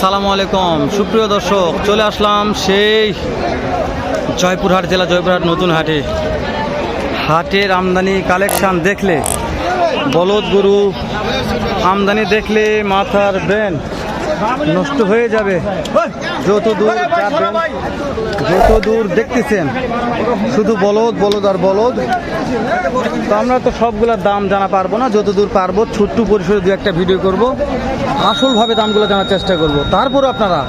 সালামু আলাইকুম সুপ্রিয় দর্শক, চলে আসলাম সেই জয়পুরহাট জেলা জয়পুরহাট নতুন হাটে। হাটের আমদানি কালেকশান দেখলে, বলদ গরু আমদানি দেখলে মাথার ব্রেন নষ্ট হয়ে যাবে। যত দূর যত দূর দেখতেছেন, শুধু বলদ বলদ আর বলদ। তো আমরা তো সবগুলোর দাম জানা পারব না, যত দূর পারব, ছোট্ট পরিসরে দু একটা ভিডিও করব। আসলভাবে দামগুলো জানার চেষ্টা করব। তারপর আপনারা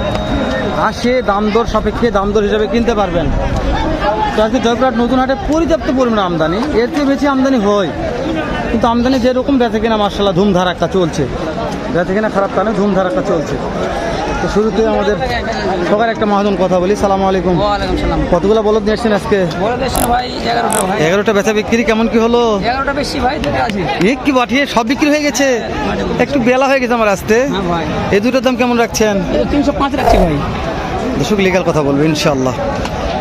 আসে দাম দর সাপেক্ষে দাম দর হিসাবে কিনতে পারবেন। তো আজকে নতুন হাটে পর্যাপ্ত পরিমাণ আমদানি। এর চেয়ে বেশি আমদানি হয়। কিন্তু আমদানি যেরকম বেচে কিনা মার্শাল্লাহ একটা চলছে। বেচে কিনা খারাপ তা নয় ধুমধার একটা চলছে। তো শুরুতে আমাদের সবার একটা মহাজন কথা বলি সালাম আলাইকুম। কতগুলো বলদ নিয়ে আসছেন আজকে? এগারোটা বেচা বিক্রি কেমন কি হলো? এক কি বাঠিয়ে সব বিক্রি হয়ে গেছে? একটু বেলা হয়ে গেছে আমার আসতে। হ্যাঁ এই দুটোর দাম কেমন রাখছেন? তিনশো পাঁচ রাখছি ভাই। দর্শক লিগাল কথা বলবে ইনশাল্লাহ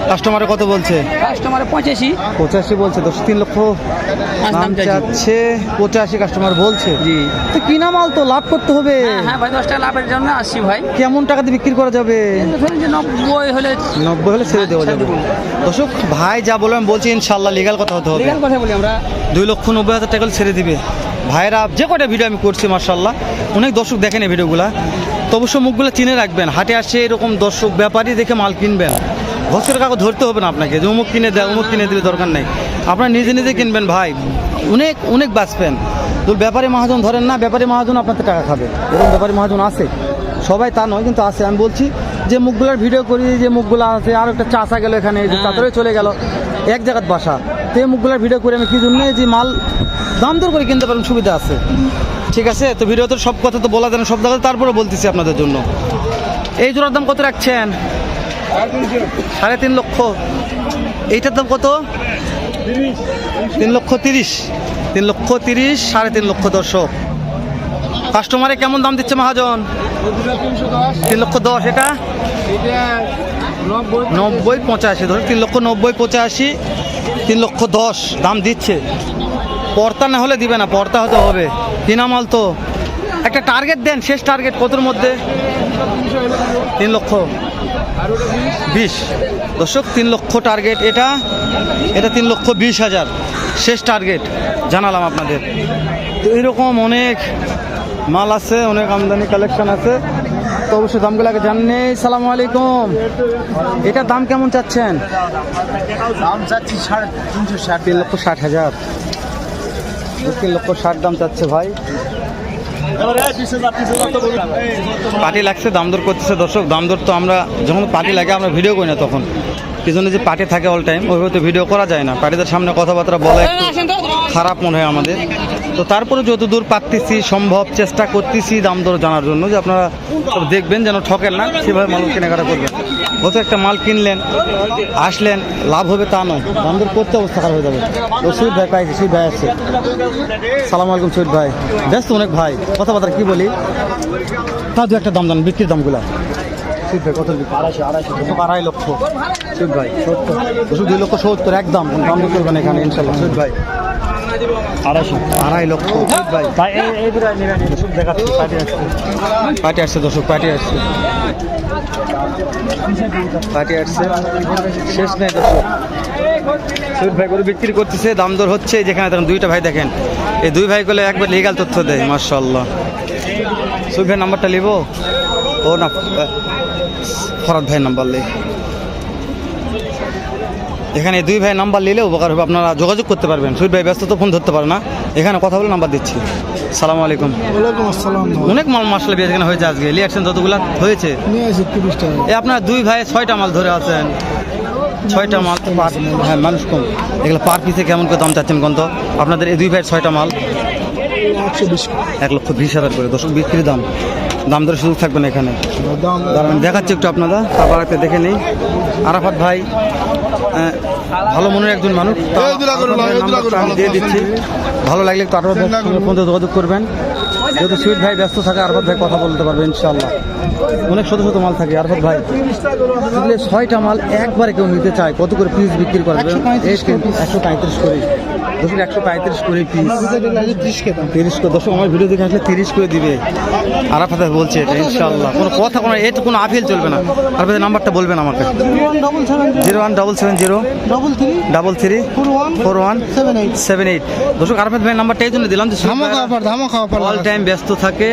কাস্টমারে কত বলছে? কাস্টমারে পঁচাশি। পঁচাশি বলছে দশ তিন লক্ষ দাম। চাচ্ছে পঁচাশি কাস্টমার বলছে। জি। তো কিনা মাল তো? লাভ করতে হবে। হ্যাঁ হ্যাঁ ভাই দশ টাকা লাভের জন্য আসছি ভাই। কেমন টাকাতে বিক্রি করা যাবে? নব্বই হলে নব্বই হলে ছেড়ে দেওয়া যাবে। দর্শক ভাই যা বলবেন বলছি ইনশাল্লাহ লিগাল কথা হতে হবে। লিগাল কথা বলি আমরা। দুই লক্ষ নব্বই হাজার টাকা ছেড়ে দিবে। ভাইরা যে কটা ভিডিও আমি করছি মার্শাল্লাহ অনেক দর্শক দেখেন এই ভিডিওগুলা তো অবশ্য মুখগুলো চিনে রাখবেন হাটে আসে এরকম দর্শক ব্যাপারী দেখে মাল কিনবেন। ঘষের কাগজ ধরতে হবে না আপনাকে যে অমুক কিনে দেয় অমুক কিনে দিলে দরকার নেই। আপনারা নিজে নিজে কিনবেন ভাই অনেক অনেক বাঁচবেন। তো ব্যাপারী মহাজন ধরেন না ব্যাপারী মহাজন আপনাদের টাকা খাবে। এরকম ব্যাপারী মহাজন আছে? সবাই তা নয় কিন্তু আছে। আমি বলছি যে মুখগুলার ভিডিও করি যে মুখগুলো আছে আর একটা চাষা গেল এখানে তাড়াতাড়ি চলে গেল এক জায়গার বাসা। তো এই মুখগুলার ভিডিও করে আমি কি জন্য? যে মাল দাম দর করে কিনতে পারেন সুবিধা আছে। ঠিক আছে? তো ভিডিওতে সব কথা তো বলা যায় না সব জায়গায় তারপরে বলতেছি আপনাদের জন্য। এই জোড়ার দাম কত রাখছেন? সাড়ে তিন লক্ষ। এইটার দাম কত? তিন লক্ষ তিরিশ। তিন লক্ষ তিরিশ, সাড়ে তিন লক্ষ দর্শক। কাস্টমারে কেমন দাম দিচ্ছে মহাজন? তিন লক্ষ দশ, এটা? নব্বই পঁচাশি ধরো, তিন লক্ষ নব্বই পঁচাশি, তিন লক্ষ দশ দাম দিচ্ছে। পর্তা না হলে দিবে না, পর্তা হতে হবে। কিনা মাল তো। একটা টার্গেট দেন, শেষ টার্গেট কতর মধ্যে? তিন লক্ষ। বিশ। দর্শক তিন লক্ষ টার্গেট এটা। এটা তিন লক্ষ বিশ হাজার। শেষ টার্গেট জানালাম আপনাদের। তো এরকম অনেক মাল আছে অনেক আমদানি কালেকশন আছে। তো অবশ্যই দামগুলো আগে জাননি সালাম আলাইকুম। এটার দাম কেমন চাচ্ছেন? দাম চাচ্ছি সাড়ে তিনশো ষাট। তিন লক্ষ ষাট হাজার। তিন লক্ষ ষাট দাম চাচ্ছে ভাই। পার্টি লাগছে, দাম দর করতেছে। দর্শক, দাম দর তো আমরা যখন পার্টি লাগে আমরা ভিডিও করি না তখন। পিছনে যে পার্টি থাকে অল টাইম ওইভাবে তো ভিডিও করা যায় না। পার্টিদের সামনে কথাবার্তা বলা খারাপ মনে হয় আমাদের। তো তারপরে যত দূর পারতেছি, সম্ভব চেষ্টা করতেছি দাম দর জানার জন্য যে আপনারা দেখবেন যেন ঠকেন না, সেভাবে মাল কেনাকাটা করবেন। হয়তো একটা মাল কিনলেন, আসলেন, লাভ হবে তা নয়। দাম দর করতে অবস্থা খারাপ হয়ে যাবে। ও ভাই পাইছে, সুইট ভাই আছে। সালাম আলাইকুম সুইট ভাই। ব্যস্ত অনেক ভাই। কথাবার্তা কি বলি? তা দু একটা দাম জান বিক্রির দামগুলা। কত আড়াইশো আড়াইশো দুশো আড়াই লক্ষ। ভাই সত্তর। দুশো দুই লক্ষ সত্তর একদম। দাম করবেন এখানে ইনশাল্লাহ ভাই আড়াইশো। আড়াই লক্ষ সুইট ভাই। দর্শক দেখাচ্ছি পার্টি আসছে। পার্টি আসছে দর্শক পার্টি আসছে। পার্টি আসছে। শেষ নেই দর্শক। সুইট ভাই করে বিক্রি করতেছে দাম দর হচ্ছে যেখানে দেখেন দুইটা ভাই দেখেন। এই দুই ভাই গুলো একবার লিগাল তথ্য দেয় মার্শাল্লাহ সুইট ভাই নাম্বারটা নিব ও না ফরাদ ভাই নাম্বার লে এখানে দুই ভাই নাম্বার নিলে উপকার হবে আপনারা যোগাযোগ করতে পারবেন। সুইট ভাই ব্যস্ত তো ফোন ধরতে পারে না। এখানে কথা বলে নাম্বার দিচ্ছি। সালাম আলাইকুম। অনেক মাল মশলা বিয়ে এখানে হয়েছে আজকে। লিয়াকশন যতগুলো হয়েছে? এ আপনার দুই ভাই ছয়টা মাল ধরে আছেন। ছয়টা মাল পার হ্যাঁ মানুষ কম। এগুলো পার পিসে কেমন করে দাম চাচ্ছেন কোন তো? আপনাদের এই দুই ভাইয়ের ছয়টা মাল? বিশ এক লক্ষ বিশ হাজার করে। দর্শক বিক্রির দাম। দাম ধরে সুযোগ থাকবে না এখানে। দেখাচ্ছি একটু আপনারা তারপর একটা দেখে নেই। আরাফাত ভাই ভালো মনের একজন মানুষ। দিয়ে দিচ্ছি। ভালো লাগলে একটু আঠারো যোগাযোগ করবেন। যেহেতু সুইট ভাই ব্যস্ত থাকে আরফাত ভাই কথা বলতে পারবে ইনশাল্লাহ অনেক শত শত মাল থাকে আরফাত ভাই। এগুলো ছয়টা মাল একবারে কেউ নিতে চায় কত করে পিস বিক্রি করে? দেবে? 135 একশো পঁয়ত্রিশ করে। দর্শক একশো পঁয়ত্রিশ করে পিস ত্রিশ করে। দর্শক আমার ভিডিও দেখে আসলে তিরিশ করে দিবে। আরাফাত ভাই বলছে এটা ইনশাল্লাহ কোনো কথা কোনো এটা কোনো আপিল চলবে না। আরাফাতের নাম্বারটা বলবেন আমাকে। Zero one double seven zero double three double three four one seven eight. Seven eight. দর্শক আরাফাত ভাইয়ের নাম্বারটা এই জন্য দিলাম যে অল টাইম ব্যস্ত থাকে।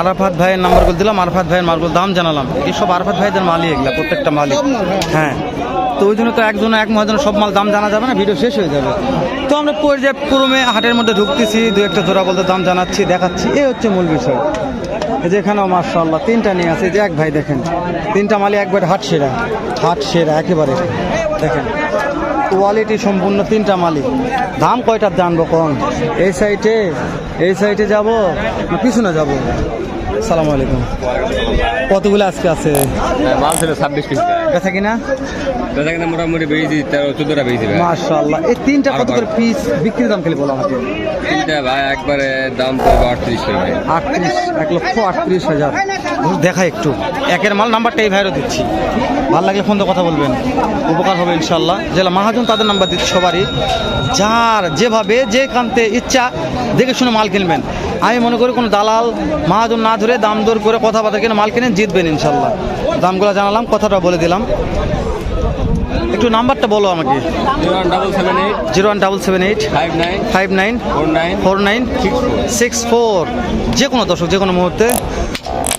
আরাফাত ভাইয়ের নাম্বারগুলো দিলাম আরাফাত ভাইয়ের মালগুলো দাম জানালাম। এইসব আরাফাত ভাইদের মালই এগুলো প্রত্যেকটা মালই। সব মাল, হ্যাঁ। হ্যাঁ। তো ওই জন্য তো একজন এক মহাজন সব মাল দাম জানা যাবে না ভিডিও শেষ হয়ে যাবে। তো আমরা পর্যায়ক্রমে হাটের মধ্যে ঢুকতেছি দু একটা জোড়া বলতে দাম জানাচ্ছি দেখাচ্ছি। এই হচ্ছে মূল বিষয়। এই যে এখানেও মার্শাল্লাহ তিনটা নিয়ে আছে যে এক ভাই দেখেন। তিনটা মালই একবার হাট সেরা হাট সেরা একেবারে। দেখেন কোয়ালিটি সম্পূর্ণ তিনটা মালিক দাম কয়টা জানব কোন? এই সাইডে এই সাইডে যাব? না পিছনে যাব। সালাম আলাইকুম। কতগুলো আজকে আছে? মাল ছিল ছাব্বিশ পিস। বেচা কিনা? দাদা কিন্তু মোটামুটি বেরিয়েছি তেরো চোদ্দটা বেরিয়েছি ভাই। মাশাআল্লাহ। এই তিনটা কত করে পিস? বিক্রির দাম খেলে বলো আমাকে। তিনটা ভাই একবারে দাম পড়বে আটত্রিশ ভাই। আটত্রিশ এক লক্ষ আটত্রিশ হাজার। দেখা একটু। একের মাল নাম্বারটা এই ভাইরও দিচ্ছি। ভালো লাগলে ফোন তো কথা বলবেন। উপকার হবে ইনশাল্লাহ জেলা মাহাজন তাদের নাম্বার দিচ্ছি সবারই। যার যেভাবে যে কান্তে ইচ্ছা দেখে শুনে মাল কিনবেন। আমি মনে করি কোনো দালাল, মাহাজন না ধরে দাম দর করে কথাবার্তা কিনে মাল কিনে জিতবেন ইনশাল্লাহ। দামগুলো জানালাম, কথাটা বলে দিলাম। একটু নাম্বারটা বলো আমাকে। Zero one double seven eight, five nine, four nine, six four. যে কোনো দর্শক, যে কোনো মুহূর্তে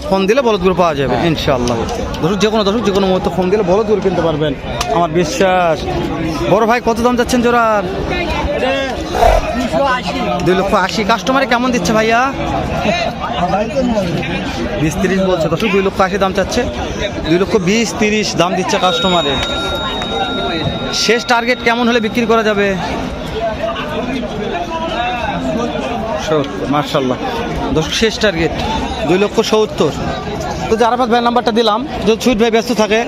ফোন দিলে বলদ বলদগুলো পাওয়া যাবে, ইনশাল্লাহ। দর্শক, যে কোনো দর্শক, যে কোনো মুহূর্তে ফোন দিলে বলদগুলো কিনতে পারবেন। আমার বিশ্বাস। বড় ভাই, কত দাম যাচ্ছেন জোড়ার? দুই লক্ষ আশি। কাস্টমারে কেমন দিচ্ছে ভাইয়া? বিশ তিরিশ বলছে, দর্শক, দুই লক্ষ আশি দাম চাচ্ছে। দুই লক্ষ বিশ, তিরিশ দাম দিচ্ছে কাস্টমারে। শেষ টার্গেট কেমন হলে বিক্রি করা যাবে? মার্শাল্লাহ দর্শক, শেষ টার্গেট, দুই লক্ষ সত্তর। তো যে আরাফাত ভাইয়ের নাম্বারটা দিলাম, যদি সুইট ভাই ব্যস্ত থাকে,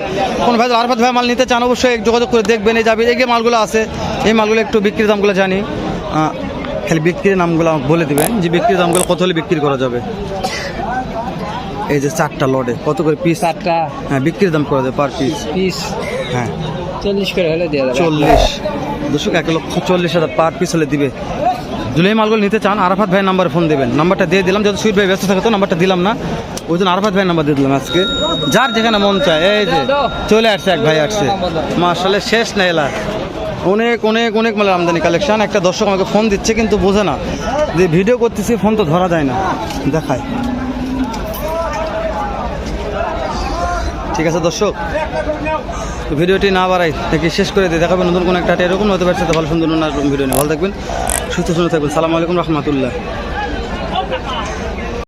কোন ভাই আরাফাত ভাই মাল নিতে চান, অবশ্যই যোগাযোগ করে দেখবেন, এই যাবে এই যে মালগুলো আছে, এই মালগুলো একটু বিক্রির দামগুলো জানি। খালি বিক্রির নামগুলো বলে দিবেন। যে বিক্রির দামগুলো কত হলে বিক্রি করা যাবে? এই যে চারটা লডে কত করে পিস চারটা। হ্যাঁ বিক্রির দাম করা দেবে পার পিস পিস হ্যাঁ। চল্লিশ করে হলে দিয়ে দেবে চল্লিশ। দুশো এক লক্ষ চল্লিশ হাজার পার পিস হলে দিবে। জুলাই মালগুলো নিতে চান আরাফাত ভাইয়ের নাম্বারে ফোন দেবেন। নাম্বারটা দিয়ে দিলাম যদি সুইট ভাই ব্যস্ত থাকে তো নাম্বারটা দিলাম না। ওই জন্য আরাফাত ভাইয়ের নাম্বার দিয়ে দিলাম আজকে। যার যেখানে মন চায় এই যে চলে আসছে এক ভাই আসছে। মার্শালের শেষ না এলা অনেক অনেক অনেক মালের আমদানি কালেকশন একটা দর্শক আমাকে ফোন দিচ্ছে, কিন্তু বোঝে না। যে ভিডিও করতেছি ফোন তো ধরা যায় না। দেখায় ঠিক আছে, দর্শক। ভিডিওটি না বাড়াই, দেখি শেষ করে দিয়ে দেখাবেন নতুন কোনো একটা এরকম হতে পারছে তো ভালো সুন্দর ভিডিও নিয়ে। ভালো থাকবেন, সুস্থ, সুন্দর থাকবেন। সালাম আলাইকুম রহমতুল্লাহ।